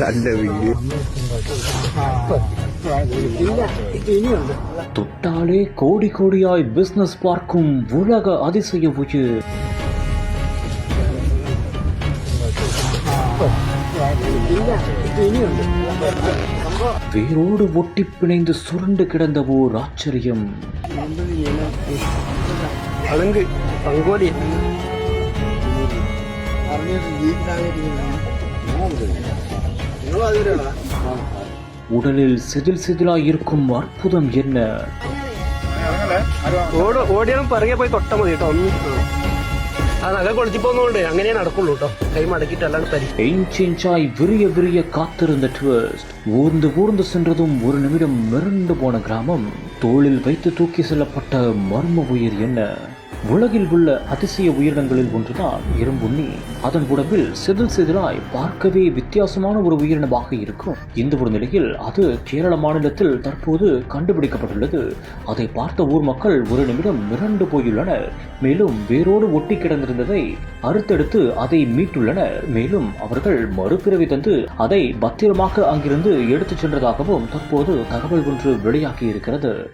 നല്ല വീഡിയോ தொட்டாலே கோடி கோடியாய் பிசினஸ் பார்க்கும் உலக அதிசய உயிர் வேரோடு ஒட்டி பிணைந்து சுருண்டு கிடந்த ஓர் ஆச்சரியம் പളുങ്ക് പങ്കോലി உடலில் செதில் செதிலாய் இருக்கும் அற்புதம் என்ன ഓട് ഓടിയാലും പിറകെ പോയി തൊട്ടാ മതി കേട്ടോ ഒന്ന് ആ നഖം കൊളിച്ചു പോകുന്നോണ്ട് അങ്ങനെ നടക്കുള്ളൂ കേട്ടോ കൈ മടക്കിട്ട് അല്ലാണ്ട് പരി எஞ்சாய் விரிய விரிய காத்திருந்த ட்விஸ்ட் ஊர்ந்து ஊர்ந்து சென்றதும் ஒரு நிமிடம் மிரண்டு போன கிராமம் தோளில் வைத்து தூக்கி செல்லப்பட்ட மர்ம உயிர் என்ன உலகில் உள்ள அதிசய உயிரினங்களில் ஒன்றுதான் இரும்புண்ணி அதன் உடம்பில் சிதில் சிதிலாய் பார்க்கவே வித்தியாசமான ஒரு உயிரினமாக இருக்கும். இந்த ஒரு நிலையில் அது கேரள மாநிலத்தில் தற்போது கண்டுபிடிக்கப்பட்டுள்ளது. அதை பார்த்த ஊர் மக்கள் ஒரு நிமிடம் மிரண்டு போயுள்ளனர். மேலும் வேரோடு ஒட்டி கிடந்திருந்ததை அறுத்தெடுத்து அதை மீட்டுள்ளனர். மேலும் அவர்கள் மறுபிறவி தந்து அதை பத்திரமாக அங்கிருந்து எடுத்துச் சென்றதாகவும் தற்போது தகவல் ஒன்று வெளியாகி இருக்கிறது.